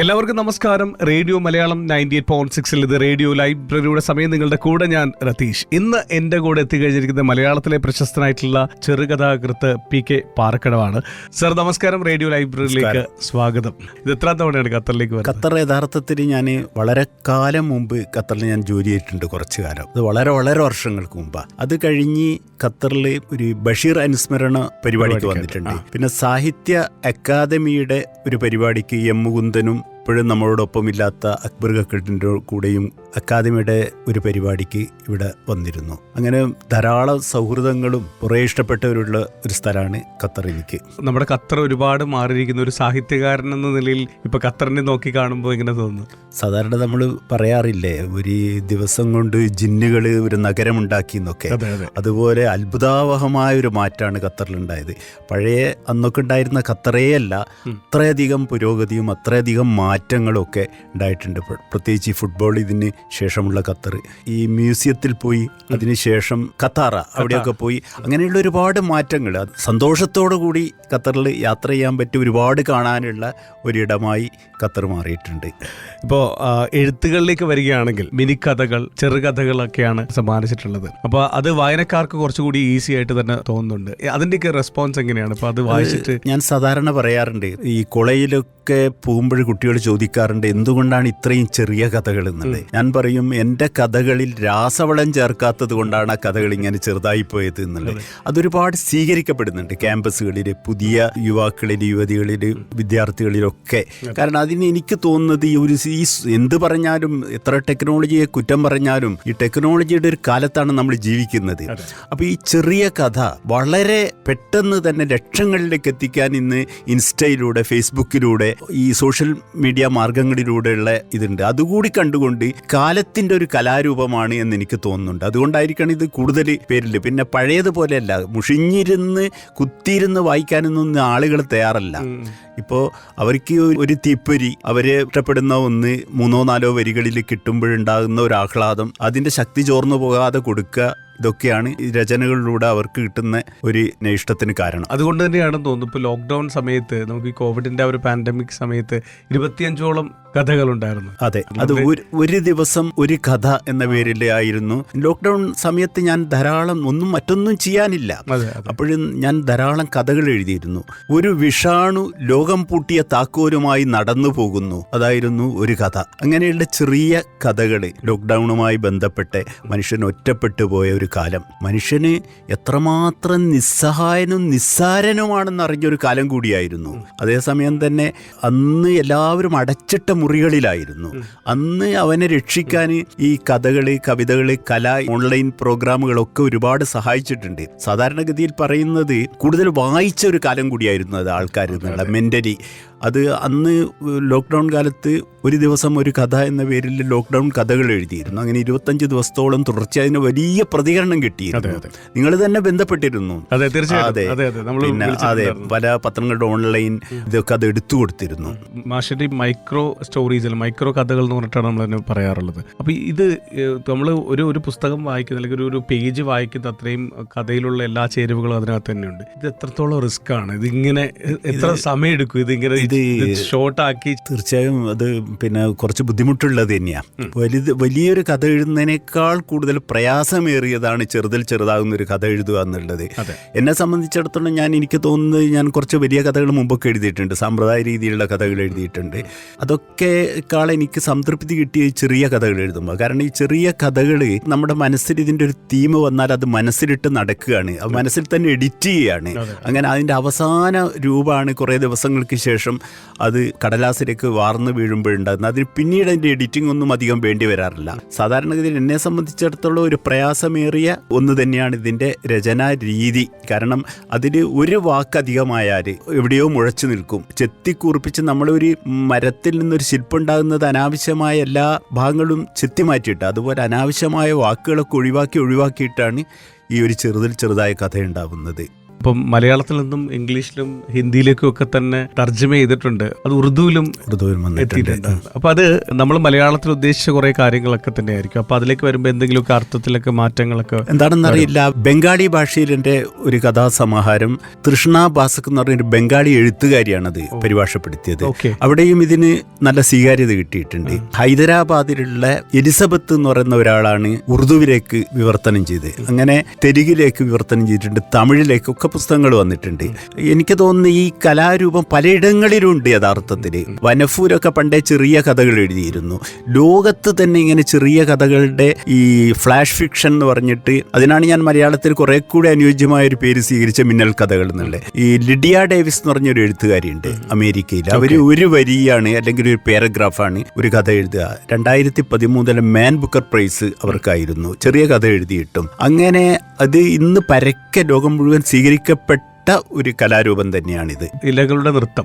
എല്ലാവർക്കും നമസ്കാരം. Radio Malayalam ninety eight point സിക്സിൽ ഇത് റേഡിയോ ലൈബ്രറിയുടെ സമയം. നിങ്ങളുടെ കൂടെ ഞാൻ രതീഷ്. ഇന്ന് എന്റെ കൂടെ എത്തിക്കഴിഞ്ഞിരിക്കുന്നത് മലയാളത്തിലെ പ്രശസ്തനായിട്ടുള്ള ചെറുകഥാകൃത്ത് പി കെ പാറക്കടവാണ്. സർ നമസ്കാരം. റേഡിയോ ലൈബ്രറിയിലേക്ക് സ്വാഗതം. ഇത് എത്രാം തവണയാണ് ഖത്തറിലേക്ക് വരുന്നത്? ഖത്തർ യഥാർത്ഥത്തിൽ ഞാൻ വളരെ കാലം മുമ്പ് ഖത്തറിൽ ഞാൻ ജോലി ചെയ്തിട്ടുണ്ട് കുറച്ച് കാലം. അത് വളരെ വളരെ വർഷങ്ങൾക്ക് മുമ്പാണ് അത് കഴിഞ്ഞ് ഖത്തറിൽ ഒരു ബഷീർ അനുസ്മരണ പരിപാടിക്ക് വന്നിട്ടുണ്ട്. പിന്നെ സാഹിത്യ അക്കാദമിയുടെ ഒരു പരിപാടിക്ക് എം മുകുന്ദനും ഇപ്പോഴും നമ്മളോടൊപ്പം ഇല്ലാത്ത അക്ബർ കക്കട്ടിന്റെ കൂടെയും അക്കാദമിയുടെ ഒരു പരിപാടിക്ക് ഇവിടെ വന്നിരുന്നു. അങ്ങനെ ധാരാളം സൗഹൃദങ്ങളും കുറേ ഇഷ്ടപ്പെട്ടവരുള്ള ഒരു സ്ഥലമാണ് ഖത്തർ എനിക്ക്. നമ്മുടെ ഖത്തർ ഒരുപാട് മാറിയിരിക്കുന്ന. ഒരു സാഹിത്യകാരൻ എന്ന നിലയിൽ ഇപ്പൊ ഖത്തറിനെ നോക്കി കാണുമ്പോൾ ഇങ്ങനെ തോന്നുന്നു. സാധാരണ നമ്മൾ പറയാറില്ലേ ഒരു ദിവസം കൊണ്ട് ജിന്നുകൾ ഒരു നഗരമുണ്ടാക്കി എന്നൊക്കെ. അതെ അതെ. അതുപോലെ അത്ഭുതാവഹമായ ഒരു മാറ്റമാണ് ഖത്തറിലുണ്ടായത്. പഴയ അന്നൊക്കെ ഉണ്ടായിരുന്ന ഖത്തറേയല്ല അത്രയധികം പുരോഗതിയും അത്രയധികം മാറ്റങ്ങളും ഒക്കെ ഉണ്ടായിട്ടുണ്ട്. പ്ര- പ്രത്യേകിച്ച് ഈ ഫുട്ബോൾ ഇതിന് ശേഷമുള്ള ഖത്തർ. ഈ മ്യൂസിയത്തിൽ പോയി അതിനുശേഷം ഖത്താറ അവിടെയൊക്കെ പോയി. അങ്ങനെയുള്ള ഒരുപാട് മാറ്റങ്ങൾ. സന്തോഷത്തോടു കൂടി ഖത്തറിൽ യാത്ര ചെയ്യാൻ പറ്റിയ ഒരുപാട് കാണാനുള്ള ഒരിടമായി ഖത്തർ മാറിയിട്ടുണ്ട്. ഇപ്പോൾ എഴുത്തുകളിലേക്ക് വരികയാണെങ്കിൽ മിനി കഥകൾ ചെറുകഥകളൊക്കെയാണ് സമ്മാനിച്ചിട്ടുള്ളത്. അപ്പോൾ അത് വായനക്കാർക്ക് കുറച്ചുകൂടി ഈസി ആയിട്ട് തന്നെ തോന്നുന്നുണ്ട്. അതിന്റെയൊക്കെ റെസ്പോൺസ് എങ്ങനെയാണ്? ഇപ്പോൾ അത് വായിച്ചിട്ട് ഞാൻ സാധാരണ പറയാറുണ്ട് ഈ കൊളയിലൊക്കെ പോകുമ്പോൾ കുട്ടികൾ ചോദിക്കാറുണ്ട് എന്തുകൊണ്ടാണ് ഇത്രയും ചെറിയ കഥകൾ എന്നുള്ളത്? ഞാൻ പറയും എന്റെ കഥകളിൽ രാസവളം ചേർക്കാത്തത് കൊണ്ടാണ് ആ കഥകൾ ഇങ്ങനെ ചെറുതായി പോയത് എന്നുള്ളത്. അതൊരുപാട് സ്വീകരിക്കപ്പെടുന്നുണ്ട് ക്യാമ്പസുകളിൽ പുതിയ യുവാക്കളിൽ യുവതികളിൽ വിദ്യാർത്ഥികളിലൊക്കെ. കാരണം അതിന് എനിക്ക് തോന്നുന്നത് ഈ ഒരു ഈ എന്ത് പറഞ്ഞാലും എത്ര ടെക്നോളജിയെ കുറ്റം പറഞ്ഞാലും ഈ ടെക്നോളജിയുടെ ഒരു കാലത്താണ് നമ്മൾ ജീവിക്കുന്നത്. അപ്പോൾ ഈ ചെറിയ കഥ വളരെ പെട്ടെന്ന് തന്നെ ലക്ഷങ്ങളിലേക്ക് എത്തിക്കാൻ ഇന്ന് ഇൻസ്റ്റയിലൂടെ ഫേസ്ബുക്കിലൂടെ ഈ സോഷ്യൽ മീഡിയ മാർഗങ്ങളിലൂടെയുള്ള ഇതുണ്ട്. അതുകൂടി കണ്ടുകൊണ്ട് കാലത്തിന്റെ ഒരു കലാരൂപമാണ് എന്ന് എനിക്ക് തോന്നുന്നുണ്ട്. അതുകൊണ്ടായിരിക്കണം ഇത് കൂടുതൽ പേരിൽ. പിന്നെ പഴയതുപോലെയല്ല. മുഷിഞ്ഞിരുന്ന് കുത്തിയിരുന്ന് വായിക്കാനൊന്നും ആളുകൾ തയ്യാറല്ല. ഇപ്പോൾ അവർക്ക് ഒരു തീപ്പൊരി അവരെ ഇഷ്ടപ്പെടുന്ന ഒന്ന് മൂന്നോ നാലോ വരികളിൽ കിട്ടുമ്പോഴുണ്ടാകുന്ന ഒരു ആഹ്ലാദം അതിന്റെ ശക്തി ചോർന്നു പോകാതെ കൊടുക്കുക ഇതൊക്കെയാണ് ഈ രചനകളിലൂടെ അവർക്ക് കിട്ടുന്ന ഒരു ഇഷ്ടത്തിന് കാരണം. അതുകൊണ്ട് തന്നെയാണ് തോന്നുന്നു ഇപ്പോൾ ലോക്ക്ഡൗൺ സമയത്ത് നമുക്ക് ഈ കോവിഡിന്റെ ഒരു പാൻഡമിക് സമയത്ത് ഇരുപത്തിയഞ്ചോളം കഥകളുണ്ടായിരുന്നു. അതെ അത് ഒരു ദിവസം ഒരു കഥ എന്ന പേരിൽ ആയിരുന്നു. ലോക്ക്ഡൗൺ സമയത്ത് ഞാൻ ധാരാളം ഒന്നും മറ്റൊന്നും ചെയ്യാനില്ല. അപ്പോഴും ഞാൻ ധാരാളം കഥകൾ എഴുതിയിരുന്നു. ഒരു വിഷാണു ലോകം പൂട്ടിയ താക്കോലുമായി നടന്നു പോകുന്നു. അതായിരുന്നു ഒരു കഥ. അങ്ങനെയുള്ള ചെറിയ കഥകൾ ലോക്ക്ഡൗണുമായി ബന്ധപ്പെട്ട് മനുഷ്യൻ ഒറ്റപ്പെട്ടു പോയ ഒരു കാലം. മനുഷ്യന് എത്രമാത്രം നിസ്സഹായനും നിസ്സാരനുമാണെന്ന് അറിഞ്ഞൊരു കാലം കൂടിയായിരുന്നു. അതേസമയം തന്നെ അന്ന് എല്ലാവരും അടച്ചിട്ട മുറികളിലായിരുന്നു. അന്ന് അവനെ രക്ഷിക്കാൻ ഈ കഥകൾ കവിതകൾ കല ഓൺലൈൻ പ്രോഗ്രാമുകളൊക്കെ ഒരുപാട് സഹായിച്ചിട്ടുണ്ട്. സാധാരണഗതിയിൽ പറയുന്നത് കൂടുതൽ വായിച്ച ഒരു കാലം കൂടിയായിരുന്നു അത് ആൾക്കാർ എന്നുള്ള മെന്റലി. അത് അന്ന് ലോക്ക്ഡൗൺ കാലത്ത് ഒരു ദിവസം ഒരു കഥ എന്ന പേരിൽ ലോക്ക്ഡൗൺ കഥകൾ എഴുതിയിരുന്നു. അങ്ങനെ ഇരുപത്തഞ്ച് ദിവസത്തോളം തുടർച്ചയായി അതിന് വലിയ പ്രതികരണം കിട്ടിയിരുന്നു. നിങ്ങൾ തന്നെ ബന്ധപ്പെട്ടിരുന്നു. അതെ പിന്നെ അതെ പല പത്രങ്ങളുടെ ഓൺലൈൻ ഇതൊക്കെ അത് എടുത്തു കൊടുത്തിരുന്നു. മാഷിന്റെ മൈക്രോ സ്റ്റോറീസിൽ മൈക്രോ കഥകൾ എന്ന് പറഞ്ഞിട്ടാണ് നമ്മൾ തന്നെ പറയാറുള്ളത്. അപ്പൊ ഇത് നമ്മൾ ഒരു ഒരു പുസ്തകം വായിക്കുന്ന അല്ലെങ്കിൽ ഒരു പേജ് വായിക്കുന്ന അത്രയും കഥയിലുള്ള എല്ലാ ചേരുവകളും അതിനകത്ത് തന്നെയുണ്ട്. ഇത് എത്രത്തോളം റിസ്ക് ആണ്? ഇതിങ്ങനെ എത്ര സമയം എടുക്കും ഇതിങ്ങനെ ഇത് ഷോർട്ടാക്കി തീർച്ചയായും അത് പിന്നെ കുറച്ച് ബുദ്ധിമുട്ടുള്ളത് തന്നെയാണ് വലുത് വലിയൊരു കഥ എഴുതുന്നതിനേക്കാൾ കൂടുതൽ പ്രയാസമേറിയതാണ് ചെറുതിൽ ചെറുതാകുന്ന ഒരു കഥ എഴുതുക എന്നുള്ളത്. എന്നെ സംബന്ധിച്ചിടത്തോളം ഞാൻ എനിക്ക് തോന്നുന്നത് ഞാൻ കുറച്ച് വലിയ കഥകൾ മുമ്പൊക്കെ എഴുതിയിട്ടുണ്ട്. സാമ്പ്രദായ രീതിയിലുള്ള കഥകൾ എഴുതിയിട്ടുണ്ട്. അതൊക്കെക്കാൾ എനിക്ക് സംതൃപ്തി കിട്ടിയ ചെറിയ കഥകൾ എഴുതുമ്പോൾ. കാരണം ഈ ചെറിയ കഥകൾ നമ്മുടെ മനസ്സിൽ ഇതിന്റെ ഒരു തീം വന്നാൽ അത് മനസ്സിലിട്ട് നടക്കുകയാണ്. അത് മനസ്സിൽ തന്നെ എഡിറ്റ് ചെയ്യുകയാണ്. അങ്ങനെ അതിന്റെ അവസാന രൂപമാണ് കുറേ ദിവസങ്ങൾക്ക് ശേഷം അത് കടലാസിലേക്ക് വാർന്നു വീഴുമ്പോഴുണ്ടാകുന്നത് അതിന് പിന്നീട് അതിന്റെ എഡിറ്റിംഗ് ഒന്നും അധികം വേണ്ടി വരാറില്ല. സാധാരണഗതിയിൽ എന്നെ സംബന്ധിച്ചിടത്തോളം ഒരു പ്രയാസമേറിയ ഒന്ന് തന്നെയാണ് ഇതിന്റെ രചനാ രീതി. കാരണം അതിൽ ഒരു വാക്കധികമായാൽ എവിടെയോ മുഴച്ചു നിൽക്കും. ചെത്തിക്കുറിപ്പിച്ച് നമ്മളൊരു മരത്തിൽ നിന്നൊരു ശില്പം ഉണ്ടാകുന്നത് അനാവശ്യമായ എല്ലാ ഭാഗങ്ങളും ചെത്തി മാറ്റിയിട്ട് അതുപോലെ അനാവശ്യമായ വാക്കുകളൊക്കെ ഒഴിവാക്കി ഒഴിവാക്കിയിട്ടാണ് ഈ ഒരു ചെറുതിൽ ചെറുതായ കഥ ഉണ്ടാവുന്നത് അപ്പം മലയാളത്തിൽ നിന്നും ഇംഗ്ലീഷിലും ഹിന്ദിയിലേക്കും ഒക്കെ തന്നെ തർജമ ചെയ്തിട്ടുണ്ട്. അത് ഉറുദുവിലും ഉറുദുവിലും എത്തിയിട്ടുണ്ട്. അപ്പൊ അത് നമ്മൾ മലയാളത്തിൽ ഉദ്ദേശിച്ച കുറെ കാര്യങ്ങളൊക്കെ തന്നെ ആയിരിക്കും അപ്പൊ അതിലേക്ക് വരുമ്പോൾ എന്തെങ്കിലുമൊക്കെ അർത്ഥത്തിലൊക്കെ മാറ്റങ്ങളൊക്കെ എന്താണെന്നറിയില്ല ബംഗാളി ഭാഷയിൽ എന്റെ ഒരു കഥാസമാഹാരം തൃഷ്ണ ബാസക് എന്ന് പറഞ്ഞൊരു ബംഗാളി എഴുത്തുകാരിയാണത് പരിഭാഷപ്പെടുത്തിയത്. അവിടെയും ഇതിന് നല്ല സ്വീകാര്യത കിട്ടിയിട്ടുണ്ട്. ഹൈദരാബാദിലുള്ള എലിസബത്ത് എന്ന് പറയുന്ന ഒരാളാണ് ഉറുദുവിലേക്ക് വിവർത്തനം ചെയ്ത് അങ്ങനെ തെലുഗിലേക്ക് വിവർത്തനം ചെയ്തിട്ടുണ്ട് തമിഴിലേക്കൊക്കെ പുസ്തകങ്ങൾ വന്നിട്ടുണ്ട്. എനിക്ക് തോന്നുന്നു ഈ കലാരൂപം പലയിടങ്ങളിലുണ്ട് യഥാർത്ഥത്തിൽ. വനഫൂരൊക്കെ പണ്ടേ ചെറിയ കഥകൾ എഴുതിയിരുന്നു. ലോകത്ത് തന്നെ ഇങ്ങനെ ചെറിയ കഥകളുടെ ഈ ഫ്ലാഷ് ഫിക്ഷൻ എന്ന് പറഞ്ഞിട്ട് അതിനാണ് ഞാൻ മലയാളത്തിൽ കുറെ കൂടി അനുയോജ്യമായ ഒരു പേര് സ്വീകരിച്ച മിന്നൽ കഥകൾ എന്നുള്ളത്. ഈ ലിഡിയ ഡേവിസ് എന്ന് പറഞ്ഞൊരു എഴുത്തുകാരിയുണ്ട് അമേരിക്കയിൽ. അവർ ഒരു വരിയാണ് അല്ലെങ്കിൽ ഒരു പാരഗ്രാഫാണ് ഒരു കഥ എഴുതുക. രണ്ടായിരത്തി പതിമൂന്നിലെ മാൻ ബുക്കർ പ്രൈസ് അവർക്കായിരുന്നു. ചെറിയ കഥ എഴുതിയിട്ടും. അങ്ങനെ അത് ഇന്ന് പരക്കെ ലോകം മുഴുവൻ பிரிக்கப்பட்ட സ്വീകരിക്കപ്പെട്ട ഒരു കലാരൂപം തന്നെയാണിത്. ഇലകളുടെ നൃത്തം.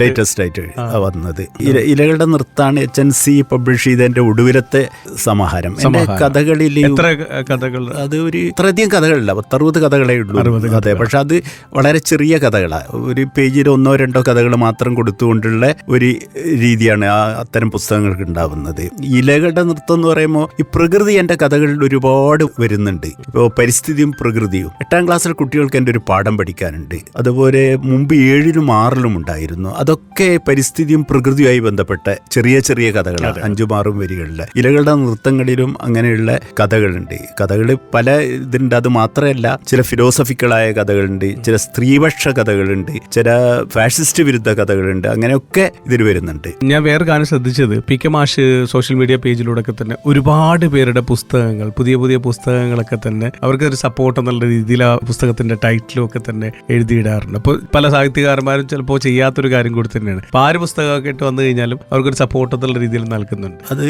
ലേറ്റസ്റ്റ് ആയിട്ട് വന്നത്. ഇലകളുടെ നൃത്തമാണ് എച്ച് എൻ സി പബ്ലിഷ് ചെയ്തതിന്റെ ഒടുവിലത്തെ സമാഹാരം. എന്റെ. കഥകളിൽ കഥകൾ? അത് ഒരു ഇത്രയധികം കഥകളില്ല. പത്തറുപത് കഥകളേ ഉള്ളൂ. അതെ പക്ഷെ അത് വളരെ ചെറിയ കഥകളാണ് ഒരു പേജിൽ ഒന്നോ രണ്ടോ കഥകൾ മാത്രം കൊടുത്തുകൊണ്ടുള്ള ഒരു രീതിയാണ് ആ അത്തരം പുസ്തകങ്ങൾക്ക് ഉണ്ടാവുന്നത്. ഇലകളുടെ നൃത്തം എന്ന് പറയുമ്പോൾ ഈ പ്രകൃതി എന്റെ കഥകളിൽ ഒരുപാട് വരുന്നുണ്ട്. ഇപ്പോൾ പരിസ്ഥിതിയും പ്രകൃതിയും. എട്ടാം ക്ലാസ്സിലെ കുട്ടികൾക്ക് എന്റെ ഒരു പാഠം പഠിക്കാനുണ്ട്. അതുപോലെ മുമ്പ് ഏഴിലും ആറിലും ഉണ്ടായിരുന്നു. അതൊക്കെ പരിസ്ഥിതിയും പ്രകൃതിയുമായി ബന്ധപ്പെട്ട ചെറിയ ചെറിയ കഥകളാണ് അഞ്ചും ആറും വരികളിലെ. ഇലകളുടെ നൃത്തങ്ങളിലും അങ്ങനെയുള്ള കഥകളുണ്ട്. കഥകൾ പല ഇതുണ്ട്. അത് മാത്രമല്ല ചില ഫിലോസഫിക്കലായ കഥകളുണ്ട് ചില സ്ത്രീപക്ഷ കഥകളുണ്ട് ചില ഫാഷിസ്റ്റ് വിരുദ്ധ കഥകളുണ്ട്. അങ്ങനെയൊക്കെ ഇതിൽ വരുന്നുണ്ട്. ഞാൻ വേറെ കാര്യം ശ്രദ്ധിച്ചത് പി കെ മാഷ് സോഷ്യൽ മീഡിയ പേജിലൂടെ ഒക്കെ തന്നെ ഒരുപാട് പേരുടെ പുസ്തകങ്ങൾ പുതിയ പുതിയ പുസ്തകങ്ങളൊക്കെ തന്നെ അവർക്ക് ഒരു സപ്പോർട്ട് എന്നുള്ള രീതിയിൽ ആ പുസ്തകത്തിന്റെ ടൈറ്റിലും ഒക്കെ തന്നെ എഴുതിയിടാറുണ്ട്. അപ്പോൾ പല സാഹിത്യകാരന്മാരും ചിലപ്പോൾ ചെയ്യാത്തൊരു കാര്യം കൂടി തന്നെയാണ്. അപ്പോൾ ആര് പുസ്തകമൊക്കെ ഇട്ട് വന്നു കഴിഞ്ഞാലും അവർക്കൊരു സപ്പോർട്ട് എന്നുള്ള രീതിയിൽ നൽകുന്നുണ്ട്. അത്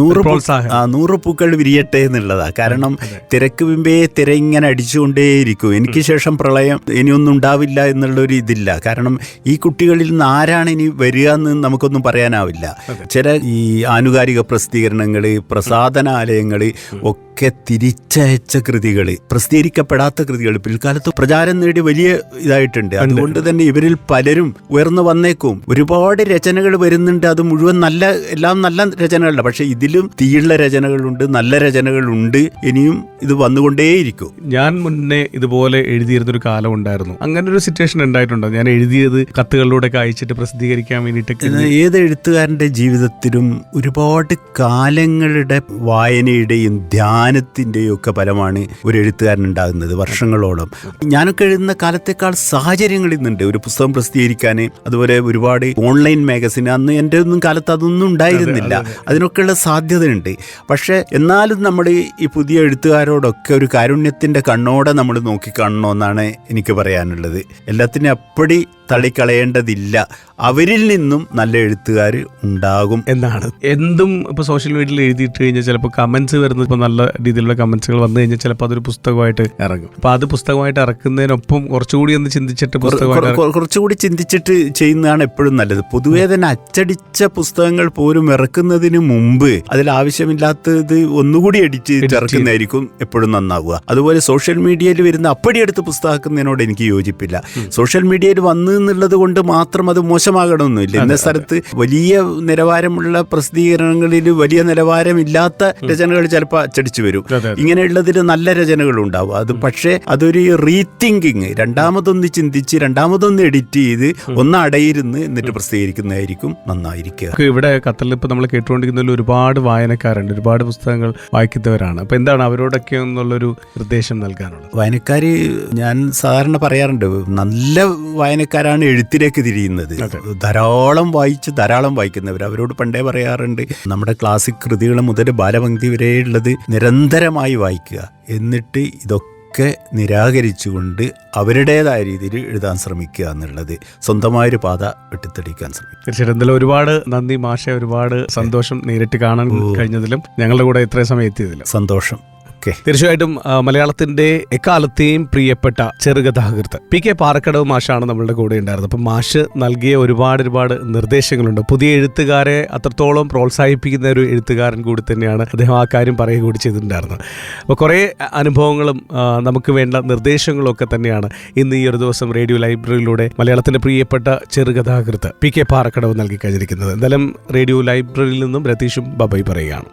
നൂറ് പ്രോത്സാഹനം. നൂറ് പൂക്കൾ വിരിയട്ടെ എന്നുള്ളതാ. കാരണം തിരക്ക് മുമ്പേ തിര ഇങ്ങനെ അടിച്ചുകൊണ്ടേയിരിക്കും. എനിക്ക് ശേഷം പ്രളയം ഇനിയൊന്നും ഉണ്ടാവില്ല എന്നുള്ളൊരു ഇതില്ല. കാരണം ഈ കുട്ടികളിൽ നിന്ന് ആരാണ് ഇനി വരിക എന്ന് നമുക്കൊന്നും പറയാനാവില്ല. ചില ഈ ആനുകാലിക പ്രസിദ്ധീകരണങ്ങൾ പ്രസാദനാലയങ്ങൾ ഒക്കെ തിരിച്ചയച്ച കൃതികൾ പ്രസിദ്ധീകരിക്കപ്പെടാത്ത കൃതികൾ പിൽക്കാലത്ത് പ്രചാരം നേടി വലിയ ഇതായിട്ടുണ്ട്. അതുകൊണ്ട് തന്നെ ഇവരിൽ പലരും ഉയർന്നു വന്നേക്കും. ഒരുപാട് രചനകൾ വരുന്നുണ്ട്. അത് മുഴുവൻ നല്ല എല്ലാം നല്ല രചനകളല്ല. പക്ഷെ ഇതിലും തീയുള്ള രചനകളുണ്ട് നല്ല രചനകളുണ്ട്. ഇനിയും ഇത് വന്നുകൊണ്ടേയിരിക്കും. ഞാൻ മുന്നേ ഇതുപോലെ എഴുതിയിരുന്നൊരു കാലം ഉണ്ടായിരുന്നു. അങ്ങനെ ഒരു സിറ്റുവേഷൻ ഉണ്ടായിട്ടുണ്ടോ. ഞാൻ എഴുതിയത് കത്തുകളിലൂടെ ഒക്കെ അയച്ചിട്ട് പ്രസിദ്ധീകരിക്കാൻ വേണ്ടിയിട്ടൊക്കെ ഏത് എഴുത്തുകാരന്റെ ജീവിതത്തിലും ഒരുപാട് കാലങ്ങളുടെ വായനയുടെയും ധ്യാനത്തിന്റെയും ഒക്കെ ഫലമാണ് ഒരു എഴുത്തുകാരൻ ഉണ്ടാകുന്നത് വർഷങ്ങളോളം. ഞാനൊക്കെ എഴുതുന്ന കാലത്തേക്കാൾ സാഹചര്യങ്ങൾ ഇന്നുണ്ട് ഒരു പുസ്തകം പ്രസിദ്ധീകരിക്കാൻ അതുപോലെ ഒരുപാട് ഓൺലൈൻ മാഗസിൻ അന്ന് എന്റെ ഒന്നും കാലത്ത് അതൊന്നും ഉണ്ടായിരുന്നില്ല. അതിനൊക്കെയുള്ള സാധ്യതയുണ്ട്. പക്ഷേ എന്നാലും നമ്മൾ ഈ പുതിയ എഴുത്തുകാരോടൊക്കെ ഒരു കാരുണ്യത്തിന്റെ കണ്ണോടെ നമ്മൾ നോക്കിക്കാണണമെന്നാണ് എനിക്ക് പറയാനുള്ളത്. എല്ലാത്തിനും അപ്പടി തള്ളിക്കളയേണ്ടതില്ല. അവരിൽ നിന്നും നല്ല എഴുത്തുകാർ ഉണ്ടാകും. എന്നാണ്. എന്തും ഇപ്പൊ സോഷ്യൽ മീഡിയയിൽ എഴുതിയിട്ട് കഴിഞ്ഞാൽ ചിലപ്പോൾ കമന്റ്സ് വരുന്നത് ഇപ്പൊ നല്ല രീതിയിലുള്ള കമന്റ്സുകൾ വന്നു കഴിഞ്ഞാൽ ചിലപ്പോൾ അതൊരു പുസ്തകമായിട്ട് ഇറങ്ങും. അപ്പൊ അത് പുസ്തകമായിട്ട് ഇറക്കുന്നതിനൊപ്പം കുറച്ചുകൂടി ഒന്ന് ചിന്തിച്ചിട്ട് പുസ്തകമായിട്ട് കുറ- കുറച്ചുകൂടി ചിന്തിച്ചിട്ട് ചെയ്യുന്നതാണ് എപ്പോഴും നല്ലത്. പൊതുവേ തന്നെ അച്ചടിച്ച പുസ്തകങ്ങൾ പോലും ഇറക്കുന്നതിന് മുമ്പ് അതിൽ ആവശ്യമില്ലാത്തത് ഒന്നുകൂടി അടിച്ച് ഇറക്കുന്നതായിരിക്കും എപ്പോഴും നന്നാവുക. അതുപോലെ സോഷ്യൽ മീഡിയയിൽ വരുന്ന അപ്പടിയെടുത്ത് പുസ്തകമാക്കുന്നതിനോട് എനിക്ക് യോജിപ്പില്ല. സോഷ്യൽ മീഡിയയിൽ വന്നു എന്നുള്ളത് കൊണ്ട് മാത്രം അത് മോശമാകണമെന്നില്ല ഇന്ന സ്ഥലത്ത് വലിയ നിലവാരമുള്ള പ്രസിദ്ധീകരണങ്ങളിൽ വലിയ നിലവാരമില്ലാത്ത രചനകൾ ചിലപ്പോൾ അച്ചടിച്ചു വരും. ഇങ്ങനെയുള്ളതിൽ നല്ല രചനകൾ ഉണ്ടാവും അത് പക്ഷേ അതൊരു റീതിങ്കിങ് രണ്ടാമതൊന്ന് ചിന്തിച്ച് രണ്ടാമതൊന്ന് എഡിറ്റ് ചെയ്ത് ഒന്ന് അടയിരുന്ന് എന്നിട്ട് പ്രസിദ്ധീകരിക്കുന്നതായിരിക്കും നന്നായിരിക്കുക. ഇവിടെ കത്തലിൽ ഇപ്പൊ നമ്മൾ കേട്ടുകൊണ്ടിരിക്കുന്ന ഒരുപാട് വായനക്കാരുണ്ട്. ഒരുപാട് പുസ്തകങ്ങൾ വായിക്കുന്നവരാണ്. അപ്പൊ എന്താണ് അവരോടൊക്കെ എന്നുള്ളൊരു നിർദ്ദേശം നൽകാനുള്ളത്? വായനക്കാര് ഞാൻ സാധാരണ പറയാറുണ്ട് നല്ല വായനക്കാരാണ് എഴുത്തിലേക്ക് തിരിയുന്നത്. ധാരാളം വായിച്ച് ധാരാളം വായിക്കുന്നവർ അവരോട് പണ്ടേ പറയാറുണ്ട് നമ്മുടെ ക്ലാസിക് കൃതികൾ മുതൽ ബാലപംക്തി വരെയുള്ളത് നിരന്തരമായി വായിക്കുക. എന്നിട്ട് ഇതൊക്കെ നിരാകരിച്ചുകൊണ്ട് അവരുടേതായ രീതിയിൽ എഴുതാൻ ശ്രമിക്കുക എന്നുള്ളത് സ്വന്തമായൊരു പാത വെട്ടിത്തെളിക്കാൻ ശ്രമിക്കുക തീർച്ചയായിട്ടും. എന്തായാലും ഒരുപാട് നന്ദി മാഷെ ഒരുപാട് സന്തോഷം നേരിട്ട് കാണാൻ കഴിഞ്ഞതിലും ഞങ്ങളുടെ കൂടെ ഇത്രയും സമയം എത്തിയതിലും. സന്തോഷം. ഓക്കെ. തീർച്ചയായിട്ടും മലയാളത്തിന്റെ എക്കാലത്തെയും പ്രിയപ്പെട്ട ചെറുകഥാകൃത്ത് പി കെ പാറക്കടവ് മാഷാണ് നമ്മളുടെ കൂടെ ഉണ്ടായിരുന്നത്. അപ്പം മാഷ് നൽകിയ ഒരുപാട് ഒരുപാട് നിർദ്ദേശങ്ങളുണ്ട്. പുതിയ എഴുത്തുകാരെ അത്രത്തോളം പ്രോത്സാഹിപ്പിക്കുന്ന ഒരു എഴുത്തുകാരൻ കൂടി തന്നെയാണ് അദ്ദേഹം ആ കാര്യം പറയുക കൂടി ചെയ്തിട്ടുണ്ടായിരുന്നത്. അപ്പോൾ കുറേ അനുഭവങ്ങളും നമുക്ക് വേണ്ട നിർദ്ദേശങ്ങളും ഒക്കെ തന്നെയാണ് ഇന്ന് ഈ ഒരു ദിവസം റേഡിയോ ലൈബ്രറിയിലൂടെ മലയാളത്തിന്റെ പ്രിയപ്പെട്ട ചെറുകഥാകൃത്ത് പി കെ പാറക്കടവ് നൽകി കഴിഞ്ഞിരിക്കുന്നത്. എന്തായാലും റേഡിയോ ലൈബ്രറിയിൽ നിന്നും രതീഷും ബബൈ പറയുകയാണ്.